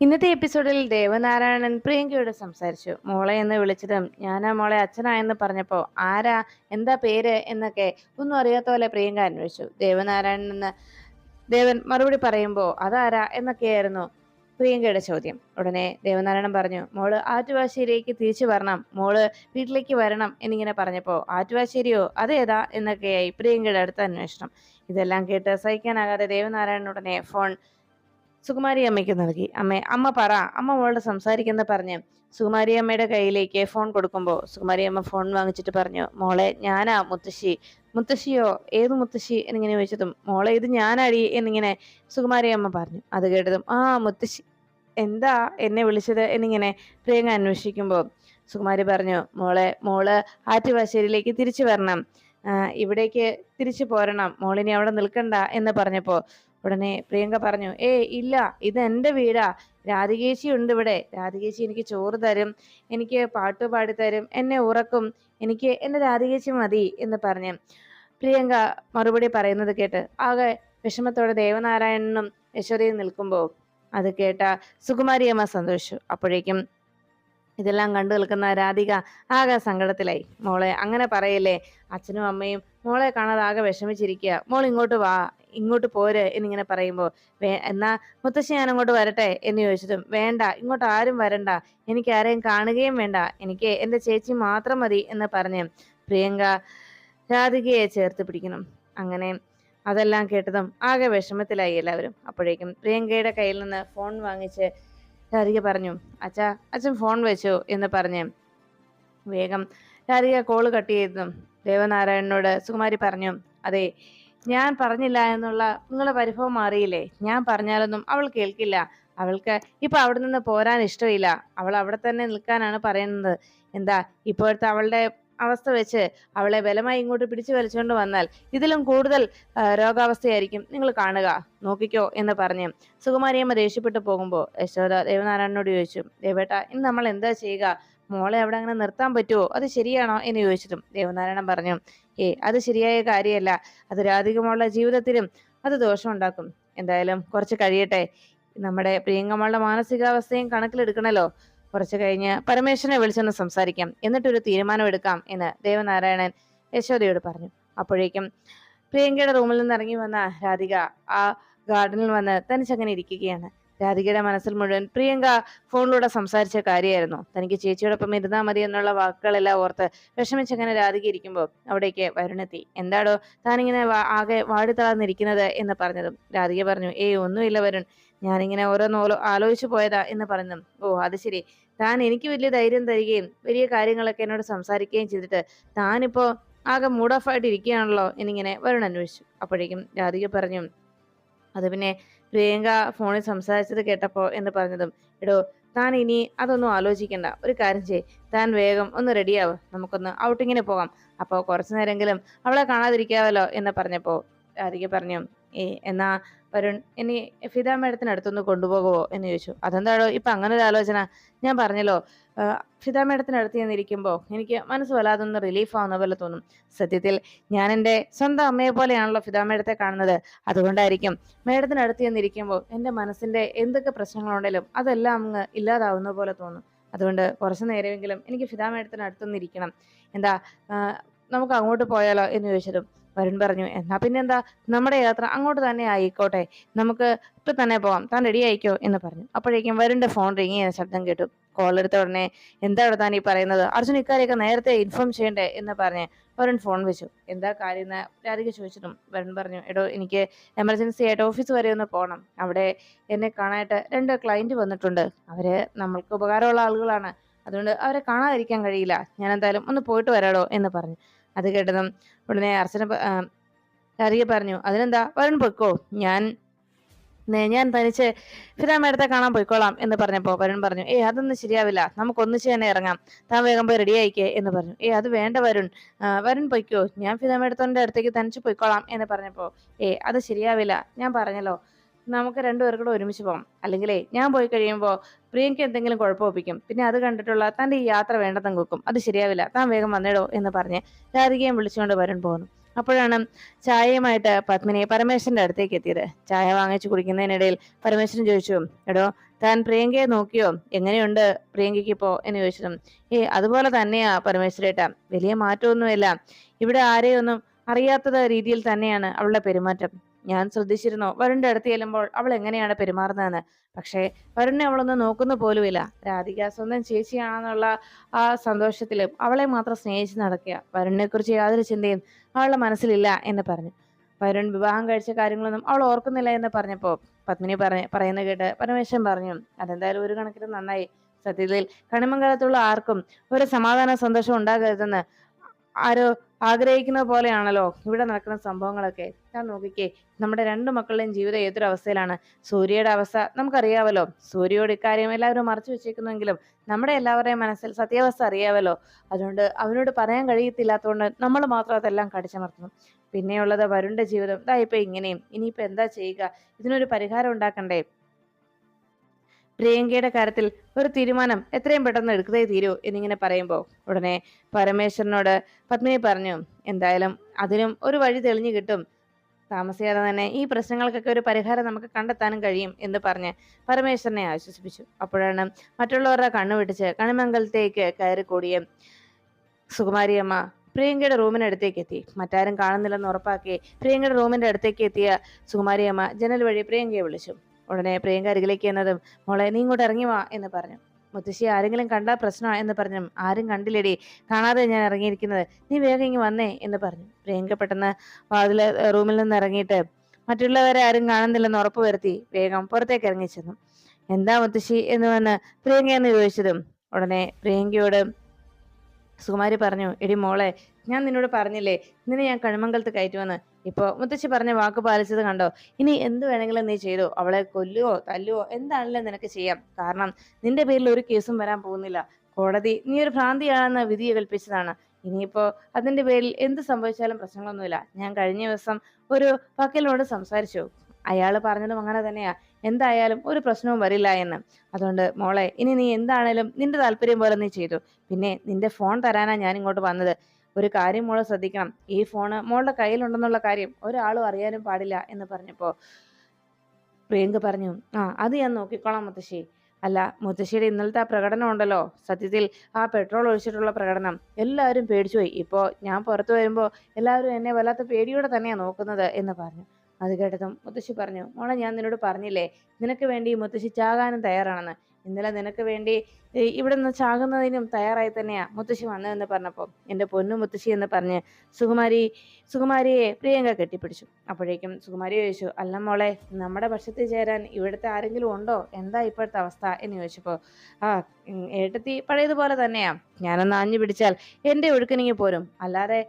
ഇന്നത്തെ എപ്പിസോഡിൽ ദേവനാരായണൻ പ്രിയങ്കയോട് സംസാരിച്ചു. മോളെ എന്ന് വിളിച്ചതും ആ മോളെ അച്ഛനായെന്ന് പറഞ്ഞപ്പോൾ ആരാ എന്താ പേര് എന്നൊക്കെ ഒന്നും അറിയാത്ത പോലെ പ്രിയങ്ക അന്വേഷിച്ചു. ദേവനാരായണൻ എന്ന് ദേവൻ മറുപടി പറയുമ്പോൾ അതാരാ എന്നൊക്കെയായിരുന്നു പ്രിയങ്കയുടെ ചോദ്യം. ഉടനെ ദേവനാരായണൻ പറഞ്ഞു മോൾ ആറ്റുവാശ്ശേരിയിലേക്ക് തിരിച്ചു വരണം. മോൾ വീട്ടിലേക്ക് വരണം എന്നിങ്ങനെ പറഞ്ഞപ്പോൾ ആറ്റുവാശ്ശേരിയോ? അതേതാ? എന്നൊക്കെയായി പ്രിയങ്കയുടെ അടുത്ത അന്വേഷണം. ഇതെല്ലാം കേട്ട് സഹിക്കാനാകാതെ ദേവനാരായണൻ ഉടനെ ഫോൺ സുകുമാരി അമ്മയ്ക്ക് നൽകി. അമ്മ അമ്മ പറ. അമ്മ മോളോട് സംസാരിക്കുന്ന പറഞ്ഞ് സുകുമാരി അമ്മയുടെ കയ്യിലേക്ക് ഫോൺ കൊടുക്കുമ്പോൾ സുകുമാരി അമ്മ ഫോൺ വാങ്ങിച്ചിട്ട് പറഞ്ഞു മോളെ ഞാനാ മുത്തശ്ശി. മുത്തശ്ശിയോ? ഏത് മുത്തശ്ശി? എന്നിങ്ങനെ ചോദിച്ചതും മോളെ ഇത് ഞാനാടി എന്നിങ്ങനെ സുകുമാരി അമ്മ പറഞ്ഞു. അത് കേട്ടതും ആ മുത്തശ്ശി. എന്താ എന്നെ വിളിച്ചത്? എന്നിങ്ങനെ പ്രിയങ്ക അന്വേഷിക്കുമ്പോൾ സുകുമാരി പറഞ്ഞു മോളെ മോൾ ആറ്റുവാശ്ശേരിയിലേക്ക് തിരിച്ചു വരണം. ഇവിടേക്ക് തിരിച്ചു പോരണം. മോളിനി അവിടെ നിൽക്കണ്ട എന്ന് പറഞ്ഞപ്പോൾ ഉടനെ പ്രിയങ്ക പറഞ്ഞു ഏ ഇല്ല ഇത് എന്റെ വീടാ. രാധികേശി ഉണ്ട് ഇവിടെ. രാധികേശി എനിക്ക് ചോറ് തരും. എനിക്ക് പാട്ട് പാടി തരും എന്നെ ഉറക്കും. എനിക്ക് എന്റെ രാധികേശി മതി എന്ന് പറഞ്ഞു പ്രിയങ്ക മറുപടി പറയുന്നത് കേട്ട് ആകെ വിഷമത്തോടെ ദേവനാരായണനും യശോദയും നിൽക്കുമ്പോൾ അത് കേട്ട സുകുമാരിയമ്മ സന്തോഷിച്ചു. അപ്പോഴേക്കും ഇതെല്ലാം കണ്ടു നിൽക്കുന്ന രാധിക ആകെ സങ്കടത്തിലായി. മോളെ അങ്ങനെ പറയല്ലേ? അച്ഛനും അമ്മയും മോളെ കാണാതെ ആകെ വിഷമിച്ചിരിക്കുക. മോൾ ഇങ്ങോട്ട് വാ ഇങ്ങോട്ട് പോര് എന്നിങ്ങനെ പറയുമ്പോൾ വേ എന്നാ മുത്തശ്ശി ഞാൻ അങ്ങോട്ട് വരട്ടെ എന്ന് ചോദിച്ചതും വേണ്ട ഇങ്ങോട്ട് ആരും വരണ്ട എനിക്ക് ആരെയും കാണുകയും വേണ്ട എനിക്ക് എന്റെ ചേച്ചി മാത്രം മതി എന്ന് പറഞ്ഞ് പ്രിയങ്ക രാധികയെ ചേർത്ത് പിടിക്കണം അങ്ങനെ അതെല്ലാം കേട്ടതും ആകെ വിഷമത്തിലായി എല്ലാവരും. അപ്പോഴേക്കും പ്രിയങ്കയുടെ കയ്യിൽ നിന്ന് ഫോൺ വാങ്ങിച്ച് രാധിക പറഞ്ഞു അച്ഛ അച്ഛൻ ഫോൺ വെച്ചു എന്ന് പറഞ്ഞ് വേഗം രാധിക കോൾ കട്ട് ചെയ്തു. ദേവനാരായണനോട് സുകുമാരി പറഞ്ഞു അതെ ഞാൻ പറഞ്ഞില്ല എന്നുള്ള നിങ്ങളെ പരിഭവം മാറിയില്ലേ? ഞാൻ പറഞ്ഞാലൊന്നും അവൾ കേൾക്കില്ല. അവൾക്ക് ഇപ്പൊ അവിടെ നിന്ന് പോരാൻ ഇഷ്ടമില്ല. അവൾ അവിടെ തന്നെ നിൽക്കാനാണ് പറയുന്നത്. എന്താ ഇപ്പോഴത്തെ അവളുടെ അവസ്ഥ വെച്ച് അവളെ ബലമായി ഇങ്ങോട്ട് പിടിച്ചു വലിച്ചുകൊണ്ട് വന്നാൽ ഇതിലും കൂടുതൽ രോഗാവസ്ഥയായിരിക്കും നിങ്ങൾ കാണുക. നോക്കിക്കോ എന്ന് പറഞ്ഞ് സുകുമാരിയമ്മ ദേഷ്യപ്പെട്ടു പോകുമ്പോൾ യശോദ ദേവനാരായണനോട് ചോദിച്ചു ദേവേട്ട ഇന്ന് നമ്മൾ എന്താ ചെയ്യുക? മോളെ അവിടെ അങ്ങനെ നിർത്താൻ പറ്റുമോ അത് ശരിയാണോ? എന്ന് ചോദിച്ചിട്ടും ദേവനാരായണൻ പറഞ്ഞു ഏ അത് ശരിയായ കാര്യമല്ല. അത് രാധികമുള്ള ജീവിതത്തിലും അത് ദോഷമുണ്ടാക്കും എന്തായാലും കുറച്ച് കഴിയട്ടെ. നമ്മുടെ പ്രിയങ്കമ്മളുടെ മാനസികാവസ്ഥയും കണക്കിലെടുക്കണല്ലോ. കുറച്ച് കഴിഞ്ഞ് പരമേശ്വരനെ വിളിച്ചൊന്ന് സംസാരിക്കാം. എന്നിട്ടൊരു തീരുമാനം എടുക്കാം എന്ന് ദേവനാരായണൻ യശോദയോട് പറഞ്ഞു. അപ്പോഴേക്കും പ്രിയങ്കയുടെ റൂമിൽ നിന്ന് ഇറങ്ങി വന്ന രാധിക ആ ഗാർഡനിൽ വന്ന് തനിച്ചങ്ങനെ ഇരിക്കുകയാണ്. രാധികയുടെ മനസ്സിൽ മുഴുവൻ പ്രിയങ്ക ഫോണിലൂടെ സംസാരിച്ച കാര്യമായിരുന്നു. തനിക്ക് ചേച്ചിയോടൊപ്പം ഇരുന്നാൽ മതി എന്നുള്ള വാക്കുകളെല്ലാം ഓർത്ത് വിഷമിച്ചങ്ങനെ രാധിക ഇരിക്കുമ്പോൾ അവിടേക്ക് വരുണെത്തി. എന്താടോ താനിങ്ങനെ ആകെ വാടിത്തളർന്നിരിക്കുന്നത് എന്ന് പറഞ്ഞതും രാധിക പറഞ്ഞു ഏയ് ഒന്നുമില്ല വരുൺ. ഞാനിങ്ങനെ ഓരോന്ന് ആലോചിച്ചു പോയതാ എന്ന് പറഞ്ഞു ഓ അത് ശരി. താൻ എനിക്ക് വലിയ ധൈര്യം തരികയും വലിയ കാര്യങ്ങളൊക്കെ എന്നോട് സംസാരിക്കുകയും ചെയ്തിട്ട് താനിപ്പോ ആകെ മൂഡ് ഓഫ് ആയിട്ട് ഇരിക്കുകയാണല്ലോ എന്നിങ്ങനെ വരുൺ അന്വേഷിച്ചു. അപ്പോഴേക്കും രാധിക പറഞ്ഞു അത് പിന്നെ പ്രിയങ്ക ഫോണിൽ സംസാരിച്ചത് കേട്ടപ്പോൾ എന്ന് പറഞ്ഞതും എടോ താൻ ഇനി അതൊന്നും ആലോചിക്കണ്ട. ഒരു കാര്യം ചെയ് താൻ വേഗം ഒന്ന് റെഡിയാവ് നമുക്കൊന്ന് ഔട്ടിങ്ങിന് പോകാം. അപ്പോൾ കുറച്ചു നേരമെങ്കിലും അവളെ കാണാതിരിക്കാവല്ലോ എന്ന് പറഞ്ഞപ്പോൾ രാധിക പറഞ്ഞു ഏ എന്നാ വരുൺ ഇനി ഫിദ മേഡത്തിന് അടുത്തൊന്ന് കൊണ്ടുപോകുമോ എന്ന് ചോദിച്ചു. അതെന്താടോ ഇപ്പൊ അങ്ങനെ ഒരു ആലോചന. ഞാൻ പറഞ്ഞല്ലോ ഫിദ മേഡത്തിന് അടുത്ത് ചെന്നിരിക്കുമ്പോൾ എനിക്ക് മനസ്സ് വല്ലാതെ ഒന്ന് റിലീഫ് ആവുന്ന പോലെ തോന്നും. സത്യത്തിൽ ഞാൻ എന്റെ സ്വന്തം അമ്മയെ പോലെയാണല്ലോ ഫിദ മേഡത്തെ കാണുന്നത്. അതുകൊണ്ടായിരിക്കും മേഡത്തിന് അടുത്ത് ചെന്നിരിക്കുമ്പോൾ എന്റെ മനസ്സിന്റെ എന്തൊക്കെ പ്രശ്നങ്ങളുണ്ടെങ്കിലും അതെല്ലാം അങ്ങ് ഇല്ലാതാവുന്ന പോലെ തോന്നും. അതുകൊണ്ട് കുറച്ച് നേരമെങ്കിലും എനിക്ക് ഫിദ മേഡത്തിന് അടുത്തൊന്നിരിക്കണം എന്താ നമുക്ക് അങ്ങോട്ട് പോയാലോ എന്ന് ചോദിച്ചതും വരുൺ പറഞ്ഞു. എന്നാ പിന്നെന്താ? നമ്മുടെ യാത്ര അങ്ങോട്ട് തന്നെ ആയിക്കോട്ടെ. നമുക്ക് ഇപ്പൊ തന്നെ പോവാം. താൻ റെഡി ആയിക്കോ? എന്ന് പറഞ്ഞു. അപ്പോഴേക്കും വരുണിന്റെ ഫോൺ റിങ് ചെയ്യുന്ന ശബ്ദം കേട്ടു. കോൾ എടുത്ത ഉടനെ എന്താണ് താൻ ഈ പറയുന്നത്? അർജുൻ ഇക്കാര്യമൊക്കെ നേരത്തെ ഇൻഫോം ചെയ്യണ്ടേ? എന്ന് പറഞ്ഞ് വരുൺ ഫോൺ വെച്ചു. എന്താ കാര്യം? എന്ന് രാധിക ചോദിച്ചിട്ടും വരുൺ പറഞ്ഞു എടോ എനിക്ക് എമർജൻസി ആയിട്ട് ഓഫീസ് വരെ ഒന്ന് പോകണം അവിടെ എന്നെ കാണാനായിട്ട് രണ്ട് ക്ലയന്റ് വന്നിട്ടുണ്ട്. അവർ നമ്മൾക്ക് ഉപകാരമുള്ള ആളുകളാണ്. അതുകൊണ്ട് അവരെ കാണാതിരിക്കാൻ കഴിയില്ല. ഞാൻ എന്തായാലും ഒന്ന് പോയിട്ട് വരാടോ? എന്ന് പറഞ്ഞു. അത് കേട്ടതും ഉടനെ അർച്ചന കറിയെ പറഞ്ഞു അതിനെന്താ? വരുൺ പൊയ്ക്കോ. ഞാൻ ഞാൻ തനിച്ച് ഫിദാ മേഡത്തെ കാണാൻ പോയിക്കോളാം എന്ന് പറഞ്ഞപ്പോ വരുൺ പറഞ്ഞു ഏ അതൊന്നും ശരിയാവില്ല. നമുക്ക് ഒന്നിച്ച് തന്നെ ഇറങ്ങാം. താൻ വേഗം പോയി റെഡി ആയിക്കേ എന്ന് പറഞ്ഞു. ഏ അത് വേണ്ട വരുൺ. വരുൺ പൊയ്ക്കോ. ഞാൻ ഫിദാ മേഡത്തോന്റെ അടുത്തേക്ക് തനിച്ച് പോയിക്കോളാം എന്ന് പറഞ്ഞപ്പോ ഏ അത് ശരിയാവില്ല. ഞാൻ പറഞ്ഞല്ലോ. നമുക്ക് രണ്ടുപേർക്കും കൂടെ ഒരുമിച്ച് പോകാം. അല്ലെങ്കിലേ ഞാൻ പോയി കഴിയുമ്പോൾ പ്രിയങ്ക എന്തെങ്കിലും കുഴപ്പമൊപ്പിക്കും പിന്നെ അത് കണ്ടിട്ടുള്ള തന്റെ ഈ യാത്ര വേണ്ടതെന്ന് വെക്കും അത് ശരിയാവില്ല. താൻ വേഗം വന്നിടോ എന്ന് പറഞ്ഞ് രാധികയും വിളിച്ചുകൊണ്ട് വരുൺ പോകുന്നു അപ്പോഴാണ് ചായയുമായിട്ട് പത്മിനി പരമേശ്വരന്റെ അടുത്തേക്ക് എത്തിയത്. ചായ വാങ്ങിച്ചു കുടിക്കുന്നതിനിടയിൽ പരമേശ്വരൻ ചോദിച്ചു എടോ താൻ പ്രിയങ്കയെ നോക്കിയോ? എങ്ങനെയുണ്ട് പ്രിയങ്കയ്ക്ക് ഇപ്പോൾ എന്ന് ചോദിച്ചതും ഏ അതുപോലെ തന്നെയാ പരമേശ്വരേട്ട. വലിയ മാറ്റമൊന്നുമില്ല. ഇവിടെ ആരെയൊന്നും അറിയാത്തത് രീതിയിൽ തന്നെയാണ് അവളുടെ പെരുമാറ്റം. ഞാൻ ശ്രദ്ധിച്ചിരുന്നോ. വരുണിന്റെ അടുത്ത് ചെല്ലുമ്പോൾ അവൾ എങ്ങനെയാണ് പെരുമാറുന്നതെന്ന്. പക്ഷേ വരുണിനെ അവളൊന്നും നോക്കുന്ന പോലുമില്ല. രാധിക സ്വന്തം ചേച്ചിയാണെന്നുള്ള ആ സന്തോഷത്തിലും അവളെ മാത്രം സ്നേഹിച്ച് നടക്കുക. വരുണിനെ കുറിച്ച് യാതൊരു ചിന്തയും അവളുടെ മനസ്സിലില്ല എന്ന് പറഞ്ഞു. വരുൺ വിവാഹം കഴിച്ച കാര്യങ്ങളൊന്നും അവൾ ഓർക്കുന്നില്ല എന്ന് പറഞ്ഞപ്പോൾ പത്മിനി പറഞ്ഞ പറയുന്ന കേട്ട് പരമേശ്വരൻ പറഞ്ഞു അതെന്തായാലും ഒരു കണക്കിന് നന്നായി. സത്യത്തിൽ കണിമംഗലത്തുള്ള ആർക്കും ഒരു സമാധാന സന്തോഷം ഉണ്ടാകരുതെന്ന് ആരോ ആഗ്രഹിക്കുന്ന പോലെയാണല്ലോ ഇവിടെ നടക്കുന്ന സംഭവങ്ങളൊക്കെ. ഞാൻ നോക്കിക്കേ നമ്മുടെ രണ്ട് മക്കളുടെയും ജീവിതം ഏതൊരു അവസ്ഥയിലാണ്? സൂര്യയുടെ അവസ്ഥ നമുക്കറിയാവല്ലോ. സൂര്യയോട് ഇക്കാര്യം എല്ലാവരും മറച്ചു വെച്ചേക്കുന്നെങ്കിലും നമ്മുടെ എല്ലാവരുടെയും മനസ്സിൽ സത്യാവസ്ഥ അറിയാവല്ലോ. അതുകൊണ്ട് അവനോട് പറയാൻ കഴിയത്തില്ലാത്തതുകൊണ്ട് നമ്മൾ മാത്രം അതെല്ലാം കടിച്ചമർത്തുന്നു. പിന്നെയുള്ളത് വരുണിന്റെ ജീവിതം. ഇതാ ഇപ്പൊ ഇങ്ങനെയും. ഇനിയിപ്പോ എന്താ ചെയ്യുക? ഇതിനൊരു പരിഹാരം ഉണ്ടാക്കണ്ടേ? പ്രിയങ്കയുടെ കാര്യത്തിൽ ഒരു തീരുമാനം എത്രയും പെട്ടെന്ന് എടുക്കുന്നേ തീരൂ എന്നിങ്ങനെ പറയുമ്പോൾ ഉടനെ പരമേശ്വരനോട് പത്മിനി പറഞ്ഞു എന്തായാലും അതിനും ഒരു വഴി തെളിഞ്ഞു കിട്ടും. താമസിയാതെ തന്നെ ഈ പ്രശ്നങ്ങൾക്കൊക്കെ ഒരു പരിഹാരം നമുക്ക് കണ്ടെത്താനും കഴിയും എന്ന് പറഞ്ഞ് പരമേശ്വരനെ ആശ്വസിപ്പിച്ചു. അപ്പോഴാണ് മറ്റുള്ളവരുടെ കണ്ണു വെട്ടിച്ച് കണിമംഗലത്തേക്ക് കയറി കൂടിയ സുകുമാരിയമ്മ പ്രിയങ്കയുടെ റൂമിനടുത്തേക്ക് എത്തി. മറ്റാരും കാണുന്നില്ലെന്ന് ഉറപ്പാക്കി പ്രിയങ്കയുടെ റൂമിന്റെ അടുത്തേക്ക് എത്തിയ സുകുമാരിയമ്മ ജനൽ വഴി പ്രിയങ്കയെ വിളിച്ചു. ഉടനെ പ്രിയങ്ക അരികിലേക്ക് എന്നതും മോളെ നീ ഇങ്ങോട്ട് ഇറങ്ങി വാ എന്ന് പറഞ്ഞു. മുത്തശ്ശി ആരെങ്കിലും കണ്ടാൽ പ്രശ്നമാ എന്ന് പറഞ്ഞു ആരും കണ്ടില്ലടി കാണാതെ ഞാൻ ഇറങ്ങിയിരിക്കുന്നത്. നീ വേഗം ഇങ്ങ് വന്നേ എന്ന് പറഞ്ഞു. പ്രിയങ്ക പെട്ടെന്ന് വാതിൽ റൂമിൽ നിന്ന് ഇറങ്ങിയിട്ട് മറ്റുള്ളവരെ ആരും കാണുന്നില്ലെന്ന് ഉറപ്പ് വരുത്തി വേഗം പുറത്തേക്ക് ഇറങ്ങി ചെന്നു. എന്താ മുത്തശ്ശി? എന്ന് വന്ന് പ്രിയങ്ക എന്ന് ചോദിച്ചതും ഉടനെ പ്രിയങ്കയോട് സുകുമാരി പറഞ്ഞു എടി മോളെ ഞാൻ നിന്നോട് പറഞ്ഞില്ലേ ഇന്നലെ ഞാൻ കണിമംഗലത്ത് കയറ്റുമെന്ന്. ഇപ്പോ മുത്തശ്ശി പറഞ്ഞ വാക്ക് പാലിച്ചത് കണ്ടോ? ഇനി എന്ത് വേണമെങ്കിലും നീ ചെയ്തോ? അവളെ കൊല്ലുവോ തല്ലുവോ? എന്താണെങ്കിലും നിനക്ക് ചെയ്യാം? കാരണം നിന്റെ പേരിൽ ഒരു കേസും വരാൻ പോകുന്നില്ല. കോടതി നീ ഒരു ഭ്രാന്തിയാണെന്ന് വിധി കൽപ്പിച്ചതാണ്. ഇനിയിപ്പോ അതിന്റെ പേരിൽ എന്ത് സംഭവിച്ചാലും പ്രശ്നങ്ങളൊന്നുമില്ല. ഞാൻ കഴിഞ്ഞ ദിവസം ഒരു വക്കീലിനോട് സംസാരിച്ചു. അയാൾ പറഞ്ഞതും അങ്ങനെ തന്നെയാ. എന്തായാലും ഒരു പ്രശ്നവും വരില്ല എന്ന്. അതുകൊണ്ട് മോളെ ഇനി നീ എന്താണേലും നിന്റെ താല്പര്യം പോലെ നീ ചെയ്തു. പിന്നെ നിന്റെ ഫോൺ തരാനാ ഞാൻ ഇങ്ങോട്ട് വന്നത്. ഒരു കാര്യം മോളെ ശ്രദ്ധിക്കണം. ഈ ഫോണ് മോളുടെ കയ്യിലുണ്ടെന്നുള്ള കാര്യം ഒരാളും അറിയാനും പാടില്ല എന്ന് പറഞ്ഞപ്പോ പ്രിയങ്ക പറഞ്ഞു ആ അത് ഞാൻ നോക്കിക്കോളാം മുത്തശ്ശി. അല്ല മുത്തശ്ശിയുടെ ഇന്നലത്തെ ആ പ്രകടനം ഉണ്ടല്ലോ. സത്യത്തിൽ ആ പെട്രോൾ ഒഴിച്ചിട്ടുള്ള പ്രകടനം. എല്ലാവരും പേടിച്ചുപോയി ഇപ്പോൾ ഞാൻ പുറത്തു വരുമ്പോൾ എല്ലാവരും എന്നെ വല്ലാത്ത പേടിയോടെ തന്നെയാണ് നോക്കുന്നത് എന്ന് പറഞ്ഞു. അത് കേട്ടതും മുത്തശ്ശി പറഞ്ഞു മോളെ ഞാൻ നിന്നോട് പറഞ്ഞില്ലേ? നിനക്ക് വേണ്ടി മുത്തശ്ശി ചാകാനും തയ്യാറാണെന്ന്. ഇന്നലെ നിനക്ക് വേണ്ടി ഇവിടെ നിന്ന് ചാകുന്നതിനും തയ്യാറായി തന്നെയാ മുത്തശ്ശി വന്നതെന്ന് പറഞ്ഞപ്പോൾ എന്റെ പൊന്നു മുത്തശ്ശി എന്ന് പറഞ്ഞ് സുകുമാരി സുകുമാരിയെ പ്രിയങ്ക കെട്ടിപ്പിടിച്ചു. അപ്പോഴേക്കും സുകുമാരി ചോദിച്ചു അല്ല മോളെ നമ്മുടെ പക്ഷത്തിൽ ചേരാൻ ഇവിടുത്തെ ആരെങ്കിലും ഉണ്ടോ? എന്താ ഇപ്പോഴത്തെ അവസ്ഥ? എന്ന് ചോദിച്ചപ്പോൾ ആ ഏട്ടത്തി പഴയതുപോലെ തന്നെയാ. ഞാനൊന്ന് ആഞ്ഞു പിടിച്ചാൽ എന്റെ ഒഴുക്കിനെങ്കിൽ പോരും. അല്ലാതെ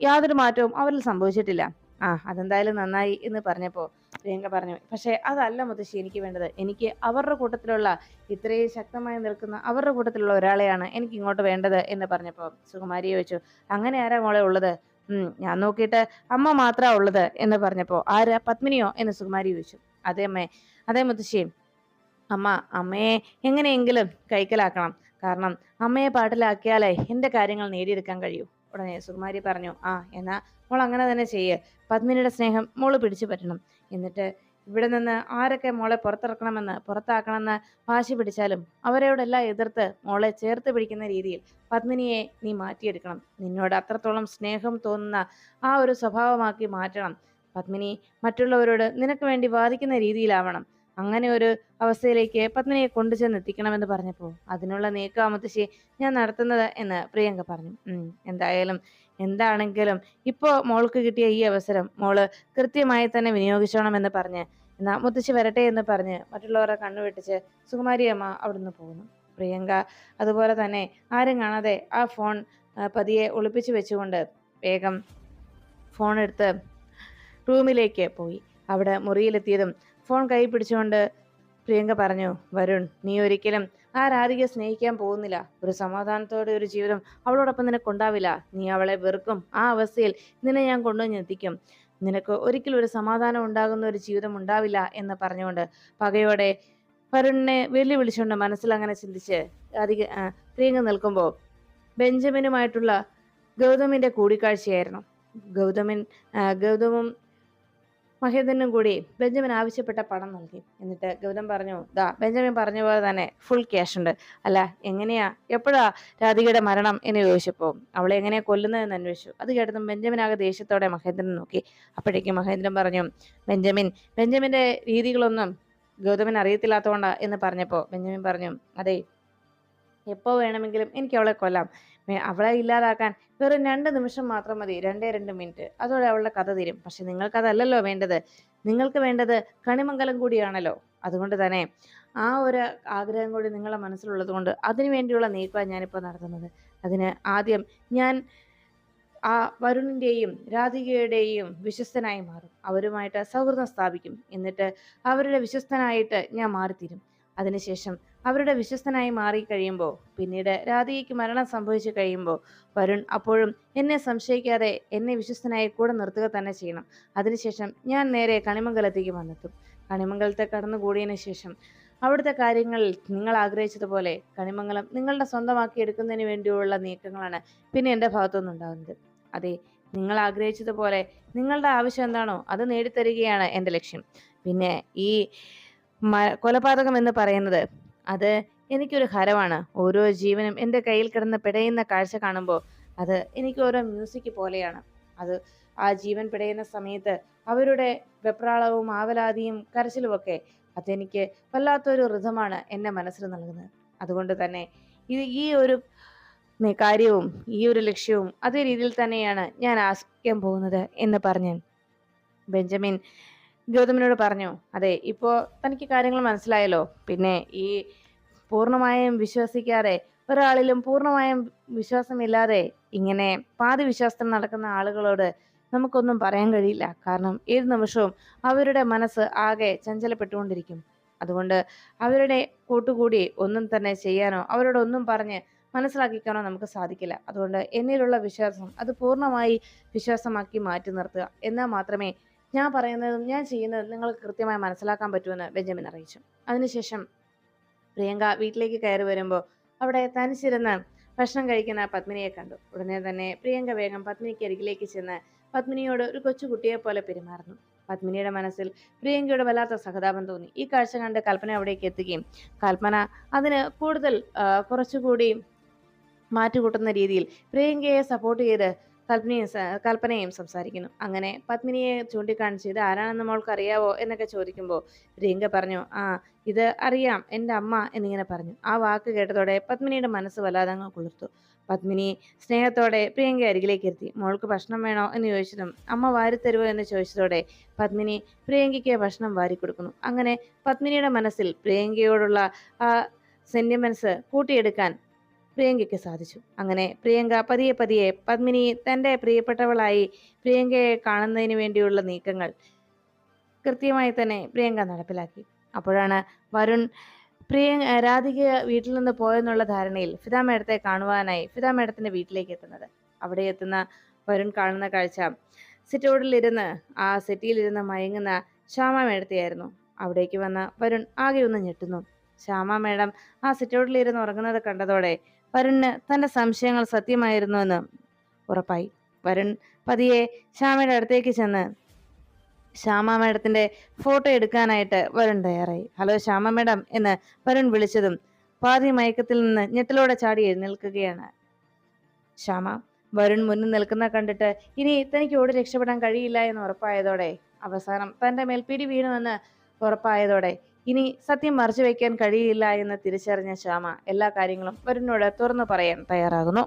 യാതൊരു മാറ്റവും അവരിൽ സംഭവിച്ചിട്ടില്ല. ആ അതെന്തായാലും നന്നായി എന്ന് പറഞ്ഞപ്പോൾ പ്രിയങ്ക പറഞ്ഞു പക്ഷേ അതല്ല മുത്തശ്ശി എനിക്ക് വേണ്ടത്. എനിക്ക് അവരുടെ കൂട്ടത്തിലുള്ള ഇത്രയും ശക്തമായി നിൽക്കുന്ന അവരുടെ കൂട്ടത്തിലുള്ള ഒരാളെയാണ് എനിക്ക് ഇങ്ങോട്ട് വേണ്ടത് എന്ന് പറഞ്ഞപ്പോൾ സുകുമാരി ചോദിച്ചു അങ്ങനെ ആരാ മോളെ ഉള്ളത്? ഞാൻ നോക്കിയിട്ട് അമ്മ മാത്രാ ഉള്ളത് എന്ന് പറഞ്ഞപ്പോൾ ആരാ? പത്മിനിയോ? എന്ന് സുകുമാരി ചോദിച്ചു അതേ അമ്മേ അതേ മുത്തശ്ശി. അമ്മ അമ്മയെ എങ്ങനെയെങ്കിലും കൈക്കലാക്കണം. കാരണം അമ്മയെ പാട്ടിലാക്കിയാലേ എന്റെ കാര്യങ്ങൾ നേടിയെടുക്കാൻ കഴിയൂ. ഉടനെ സുകുമാരി പറഞ്ഞു ആ എന്നാ മോൾ അങ്ങനെ തന്നെ ചെയ്യ്. പത്മിനിയുടെ സ്നേഹം മോൾ പിടിച്ചു പറ്റണം. എന്നിട്ട് ഇവിടെ നിന്ന് ആരൊക്കെ മോളെ പുറത്തിറക്കണമെന്ന് പുറത്താക്കണമെന്ന് വാശി പിടിച്ചാലും അവരോടെല്ലാം എതിർത്ത് മോളെ ചേർത്ത് പിടിക്കുന്ന രീതിയിൽ പത്മിനിയെ നീ മാറ്റിയെടുക്കണം. നിന്നോട് അത്രത്തോളം സ്നേഹം തോന്നുന്ന ആ ഒരു സ്വഭാവമാക്കി മാറ്റണം. പത്മിനി മറ്റുള്ളവരോട് നിനക്ക് വേണ്ടി വാദിക്കുന്ന രീതിയിലാവണം. അങ്ങനെ ഒരു അവസ്ഥയിലേക്ക് പത്മിനിയെ കൊണ്ടുചെന്ന് എത്തിക്കണമെന്ന് പറഞ്ഞപ്പോൾ അതിനുള്ള നീക്കം മുത്തശ്ശി ഞാൻ നടത്തുന്നത് എന്ന് പ്രിയങ്ക പറഞ്ഞു. എന്തായാലും എന്താണെങ്കിലും ഇപ്പോൾ മോൾക്ക് കിട്ടിയ ഈ അവസരം മോൾ കൃത്യമായി തന്നെ വിനിയോഗിച്ചോണമെന്ന് പറഞ്ഞ് എന്നാ മുത്തശ്ശി വരട്ടെ എന്ന് പറഞ്ഞ് മറ്റുള്ളവരെ കണ്ണുവെട്ടിച്ച് സുകുമാരി അമ്മ അവിടുന്ന് പോകുന്നു. പ്രിയങ്ക അതുപോലെ തന്നെ ആരും കാണാതെ ആ ഫോൺ പതിയെ ഒളിപ്പിച്ചു വെച്ചുകൊണ്ട് വേഗം ഫോൺ എടുത്ത് റൂമിലേക്ക് പോയി. അവിടെ മുറിയിലെത്തിയതും ഫോൺ കൈ പിടിച്ചുകൊണ്ട് പ്രിയങ്ക പറഞ്ഞു വരുൺ നീ ഒരിക്കലും ആ രാധികയെ സ്നേഹിക്കാൻ പോകുന്നില്ല. ഒരു സമാധാനത്തോടെ ഒരു ജീവിതം അവളോടൊപ്പം നിനക്ക് നിനക്കുണ്ടാവില്ല നീ അവളെ വെറുക്കും. ആ അവസ്ഥയിൽ നിന്നെ ഞാൻ കൊണ്ടുവന്ന് എത്തിക്കും. നിനക്ക് ഒരിക്കലും ഒരു സമാധാനം ഉണ്ടാകുന്ന ഒരു ജീവിതം ഉണ്ടാവില്ല എന്ന് പറഞ്ഞുകൊണ്ട് പകയോടെ വരുണിനെ വെല്ലുവിളിച്ചുകൊണ്ട് മനസ്സിൽ അങ്ങനെ ചിന്തിച്ച് അധിക പ്രിയങ്ക നിൽക്കുമ്പോൾ ബെഞ്ചമിനുമായിട്ടുള്ള ഗൗതമിന്റെ കൂടിക്കാഴ്ചയായിരുന്നു. ഗൗതമൻ ഗൗതമും മഹേന്ദ്രനും കൂടി ബെഞ്ചമിൻ ആവശ്യപ്പെട്ട പണം നൽകി. എന്നിട്ട് ഗൗതം പറഞ്ഞു ദാ ബെഞ്ചമിൻ പറഞ്ഞ പോലെ തന്നെ ഫുൾ ക്യാഷ് ഉണ്ട്. അല്ല എങ്ങനെയാ? എപ്പോഴാ രാധികയുടെ മരണം? എന്ന് ചോദിച്ചപ്പോൾ അവളെ എങ്ങനെയാ കൊല്ലുന്നതെന്ന് അന്വേഷിച്ചു. അത് കേട്ടതും ബെഞ്ചമിൻ ആകെ ദേഷ്യത്തോടെ മഹേന്ദ്രൻ നോക്കി. അപ്പോഴേക്കും മഹേന്ദ്രൻ പറഞ്ഞു ബെഞ്ചമിൻ ബെഞ്ചമിന്റെ രീതികളൊന്നും ഗൗതമൻ അറിയത്തില്ലാത്തതുകൊണ്ടാണ് എന്ന് പറഞ്ഞപ്പോൾ ബെഞ്ചമിൻ പറഞ്ഞു അതെ എപ്പോൾ വേണമെങ്കിലും എനിക്ക് അവളെ കൊല്ലാം. അവളെ ഇല്ലാതാക്കാൻ വെറും രണ്ട് നിമിഷം മാത്രം മതി രണ്ടേ രണ്ട് മിനിറ്റ്. അതോടെ അവളുടെ കഥ തീരും. പക്ഷെ നിങ്ങൾക്കതല്ലല്ലോ വേണ്ടത്. നിങ്ങൾക്ക് വേണ്ടത് കണിമംഗലം കൂടിയാണല്ലോ. അതുകൊണ്ട് തന്നെ ആ ഒരു ആഗ്രഹം കൂടി നിങ്ങളുടെ മനസ്സിലുള്ളത് കൊണ്ട് അതിനു വേണ്ടിയുള്ള നീക്കമാണ് ഞാനിപ്പോൾ നടത്തുന്നത്. അതിന് ആദ്യം ഞാൻ ആ വരുണിന്റെയും രാധികയുടെയും വിശ്വസ്തനായി മാറും. അവരുമായിട്ട് സൗഹൃദം സ്ഥാപിക്കും. എന്നിട്ട് അവരുടെ വിശ്വസ്തനായിട്ട് ഞാൻ മാറിത്തീരും. അതിനുശേഷം അവരുടെ വിശ്വസ്തനായി മാറി കഴിയുമ്പോൾ പിന്നീട് രാധികയ്ക്ക് മരണം സംഭവിച്ചു കഴിയുമ്പോൾ വരുൺ അപ്പോഴും എന്നെ സംശയിക്കാതെ എന്നെ വിശ്വസ്തനായി കൂടെ നിർത്തുക തന്നെ ചെയ്യണം. അതിനുശേഷം ഞാൻ നേരെ കണിമംഗലത്തേക്ക് വന്നെത്തും. കണിമംഗലത്തെ കടന്നുകൂടിയതിനു ശേഷം അവിടുത്തെ കാര്യങ്ങൾ നിങ്ങൾ ആഗ്രഹിച്ചതുപോലെ കണിമംഗലം നിങ്ങളുടെ സ്വന്തമാക്കി എടുക്കുന്നതിന് വേണ്ടിയുള്ള നീക്കങ്ങളാണ് പിന്നെ എന്റെ ഭാഗത്തുനിന്ന് ഉണ്ടാകുന്നത്. അതെ നിങ്ങൾ ആഗ്രഹിച്ചതുപോലെ നിങ്ങളുടെ ആവശ്യം എന്താണോ അത് നേടിത്തരികയാണ് എന്റെ ലക്ഷ്യം. പിന്നെ ഈ കൊലപാതകം എന്ന് പറയുന്നത് അത് എനിക്കൊരു ഹരമാണ്. ഓരോ ജീവനും എന്റെ കയ്യിൽ കിടന്ന് പിടയുന്ന കാഴ്ച കാണുമ്പോൾ അത് എനിക്ക് ഓരോ മ്യൂസിക് പോലെയാണ്. അത് ആ ജീവൻ പിടയുന്ന സമയത്ത് അവരുടെ വെപ്രാളവും ആവലാതിയും കരച്ചിലുമൊക്കെ അതെനിക്ക് വല്ലാത്തൊരു ഋതമാണ് എന്റെ മനസ്സിൽ നൽകുന്നത്. അതുകൊണ്ട് തന്നെ ഇത് ഈ ഒരു കാര്യവും ഈ ഒരു ലക്ഷ്യവും അതേ രീതിയിൽ തന്നെയാണ് ഞാൻ ആസ്വദിക്കാൻ പോകുന്നത് എന്ന് പറഞ്ഞു ബെഞ്ചമിൻ ഗൗതമിനോട് പറഞ്ഞു അതെ ഇപ്പോ തനിക്ക് കാര്യങ്ങൾ മനസ്സിലായല്ലോ. പിന്നെ ഈ പൂർണമായും വിശ്വസിക്കാതെ ഒരാളിലും പൂർണമായും വിശ്വാസമില്ലാതെ ഇങ്ങനെ പാതി വിശ്വാസത്തിൽ നടക്കുന്ന ആളുകളോട് നമുക്കൊന്നും പറയാൻ കഴിയില്ല. കാരണം ഏത് നിമിഷവും അവരുടെ മനസ്സ് ആകെ ചഞ്ചലപ്പെട്ടുകൊണ്ടിരിക്കും. അതുകൊണ്ട് അവരുടെ കൂട്ടുകൂടി ഒന്നും തന്നെ ചെയ്യാനോ അവരോടൊന്നും പറഞ്ഞ് മനസ്സിലാക്കിക്കാനോ നമുക്ക് സാധിക്കില്ല. അതുകൊണ്ട് എന്നിലുള്ള വിശ്വാസം അത് പൂർണമായി വിശ്വാസമാക്കി മാറ്റി നിർത്തുക. എന്നാൽ മാത്രമേ ഞാൻ പറയുന്നതും ഞാൻ ചെയ്യുന്നതും നിങ്ങൾക്ക് കൃത്യമായി മനസ്സിലാക്കാൻ പറ്റുമെന്ന് ബെഞ്ചമിൻ അറിയിച്ചു. അതിനുശേഷം പ്രിയങ്ക വീട്ടിലേക്ക് കയറി വരുമ്പോൾ അവിടെ തനിച്ചിരുന്ന് ഭക്ഷണം കഴിക്കുന്ന പത്മിനിയെ കണ്ടു. ഉടനെ തന്നെ പ്രിയങ്ക വേഗം പത്മിനിക്ക് അരികിലേക്ക് ചെന്ന് പത്മിനിയോട് ഒരു കൊച്ചുകുട്ടിയെ പോലെ പെരുമാറുന്നു. പത്മിനിയുടെ മനസ്സിൽ പ്രിയങ്കയുടെ വല്ലാത്ത സഹതാപം തോന്നി. ഈ കാഴ്ച കണ്ട് കൽപ്പന അവിടേക്ക് എത്തുകയും കൽപ്പന അതിന് കൂടുതൽ കുറച്ചുകൂടി മാറ്റുകൂട്ടുന്ന രീതിയിൽ പ്രിയങ്കയെ സപ്പോർട്ട് ചെയ്ത് കൽപ്പനയും കൽപ്പനയും സംസാരിക്കുന്നു. അങ്ങനെ പത്മിനിയെ ചൂണ്ടിക്കാണിച്ച് ഇത് ആരാണെന്ന് മോൾക്ക് അറിയാവോ എന്നൊക്കെ ചോദിക്കുമ്പോൾ പ്രിയങ്ക പറഞ്ഞു ആ ഇത് അറിയാം എന്റെ അമ്മ എന്നിങ്ങനെ പറഞ്ഞു. ആ വാക്ക് കേട്ടതോടെ പത്മിനിയുടെ മനസ്സ് വല്ലാതെ കുളിർത്തു. പത്മിനി സ്നേഹത്തോടെ പ്രിയങ്ക അരികിലേക്ക് എത്തി മോൾക്ക് ഭക്ഷണം വേണോ? എന്ന് ചോദിച്ചതും അമ്മ വാരിത്തരുവോ എന്ന് ചോദിച്ചതോടെ പത്മിനി പ്രിയങ്കയ്ക്ക് ഭക്ഷണം വാരിക്കൊടുക്കുന്നു അങ്ങനെ പത്മിനിയുടെ മനസ്സിൽ പ്രിയങ്കയോടുള്ള ആ സെന്റിമെന്റ്സ് കൂട്ടിയെടുക്കാൻ പ്രിയങ്കയ്ക്ക് സാധിച്ചു. അങ്ങനെ പ്രിയങ്ക പതിയെ പതിയെ പത്മിനി തന്റെ പ്രിയപ്പെട്ടവളായി പ്രിയങ്കയെ കാണുന്നതിന് വേണ്ടിയുള്ള നീക്കങ്ങൾ കൃത്യമായി തന്നെ പ്രിയങ്ക നടപ്പിലാക്കി. അപ്പോഴാണ് വരുൺ പ്രിയ രാധിക വീട്ടിൽ നിന്ന് പോയെന്നുള്ള ധാരണയിൽ ഫിദ മേഡത്തെ കാണുവാനായി ഫിദ മേഡത്തിന്റെ വീട്ടിലേക്ക് എത്തുന്നത്. അവിടെ എത്തുന്ന വരുൺ കാണുന്ന കാഴ്ച സിറ്റോഡിലിരുന്ന് ആ സെറ്റിയിലിരുന്ന് മയങ്ങുന്ന ശ്യാമ മേഡത്തെയായിരുന്നു. അവിടേക്ക് വന്ന വരുൺ ആകെ ഒന്ന് ഞെട്ടുന്നു. ശ്യാമ മേഡം ആ സിറ്റോഡിലിരുന്ന് ഉറങ്ങുന്നത് കണ്ടതോടെ വരുണിന് തന്റെ സംശയങ്ങൾ സത്യമായിരുന്നുവെന്ന് ഉറപ്പായി. വരുൺ പതിയെ ശ്യാമയുടെ അടുത്തേക്ക് ചെന്ന് ശ്യാമ മേഡത്തിന്റെ ഫോട്ടോ എടുക്കാനായിട്ട് വരുൺ തയ്യാറായി. ഹലോ ശ്യാമ മേഡം എന്ന് വരുൺ വിളിച്ചതും പാതി മയക്കത്തിൽ നിന്ന് ഞെട്ടലോടെ ചാടി എഴുന്നേൽക്കുകയാണ്. ശ്യാമ വരുൺ മുന്നിൽ നിൽക്കുന്ന കണ്ടിട്ട് ഇനി തനിക്ക് ഓടി രക്ഷപ്പെടാൻ കഴിയില്ല എന്ന് ഉറപ്പായതോടെ അവസാനം തന്റെ മേൽപ്പീടി പിടി വീണുവെന്ന് ഉറപ്പായതോടെ ഇനി സത്യം മറച്ചു വയ്ക്കാൻ കഴിയില്ല എന്ന് തിരിച്ചറിഞ്ഞ ശ്യാമ എല്ലാ കാര്യങ്ങളും വരുണിനോട് തുറന്നു പറയാൻ തയ്യാറാകുന്നു.